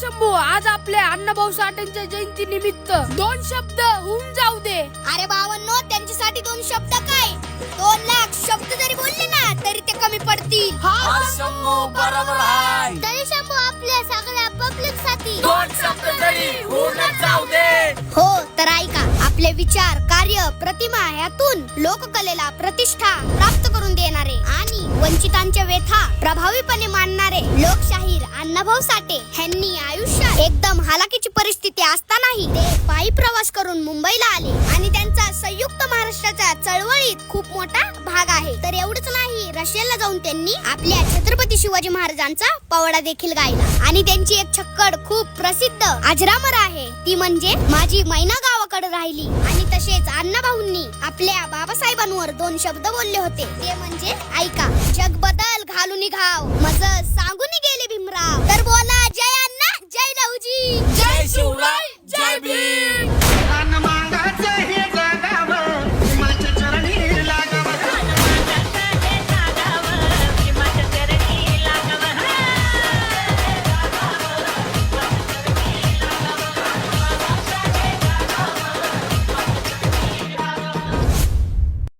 शंभू आज आपल्या अण्णाभाऊ साठेंच्या जयंती निमित्त दोन शब्द होऊन जाऊ दे. अरे बावन्नो त्यांच्यासाठी दोन शब्द काय? दोन लाख शब्द जरी बोलले ना तरी ते कमी पडतील. हा शंभू बरोबर आहे. तरी शंभू आपल्या सगळ्या पब्लिकसाठी दोन शब्द तरी होऊनच जाऊ दे. हो तर ऐका आपले विचार कार्य प्रतिमा यातून लोककलेला प्रतिष्ठा प्राप्त वंचितांच्या व्यथा प्रभावीपणे मांडणारे लोकशाहीर अण्णाभाऊ साठे ह्यांनी आयुष्यात एकदम हालाकीची परिस्थिती असतानाही ते पायी प्रवास करून मुंबईला आले. आणि त्यांचा संयुक्त महाराष्ट्राच्या चळवळीत खूप मोठा भाग आहे. तर एवढंच नाही रशियाला जाऊन त्यांनी आपल्या छत्रपती शिवाजी महाराजांचा पवाडा देखील गायला. आणि त्यांची एक छक्कड खूप प्रसिद्ध अजरामर आहे. ती म्हणजे माझी मैना गावाकडे राहिली. आणि तसेच अण्णाभाऊंनी आपल्या बाबासाहेबांवर दोन शब्द बोलले होते. ते म्हणजे ऐका निघाव. सांगून गेले भीमराव. तर बोला जय अण्णा जय लवजी जय